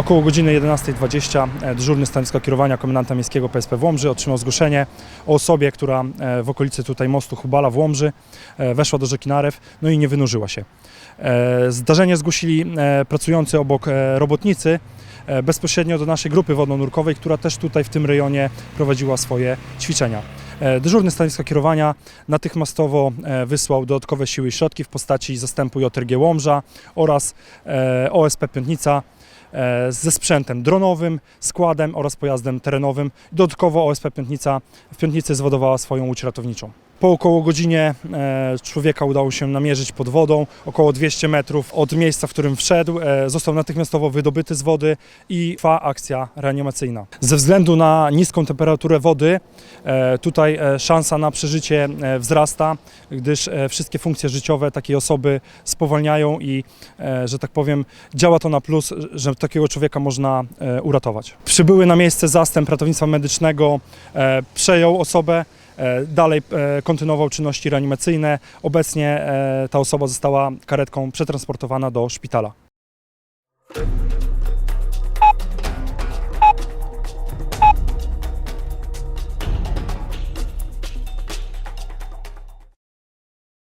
Około godziny 11.20 e, dyżurny stanowiska kierowania komendanta miejskiego PSP w Łomży otrzymał zgłoszenie o osobie, która e, w okolicy tutaj mostu Hubala w Łomży e, weszła do rzeki Narew, no i nie wynurzyła się. Zdarzenie zgłosili pracujący obok robotnicy bezpośrednio do naszej grupy wodno-nurkowej, która też tutaj w tym rejonie prowadziła swoje ćwiczenia. Dyżurny stanowiska kierowania natychmiastowo wysłał dodatkowe siły i środki w postaci zastępu JRG Łomża oraz OSP Piątnica ze sprzętem dronowym, składem oraz pojazdem terenowym. Dodatkowo OSP Piątnica w Piątnicy zwodowała swoją łódź ratowniczą. Po około godzinie e, człowieka udało się namierzyć pod wodą, około 200 metrów od miejsca, w którym wszedł. E, został natychmiastowo wydobyty z wody i trwa akcja reanimacyjna. Ze względu na niską temperaturę wody, e, tutaj szansa na przeżycie wzrasta, gdyż wszystkie funkcje życiowe takiej osoby spowalniają i, że tak powiem, działa to na plus, że takiego człowieka można uratować. Przybyły na miejsce zastęp ratownictwa medycznego, przejął osobę, dalej e, kontynuował czynności reanimacyjne. Obecnie e, ta osoba została karetką przetransportowana do szpitala.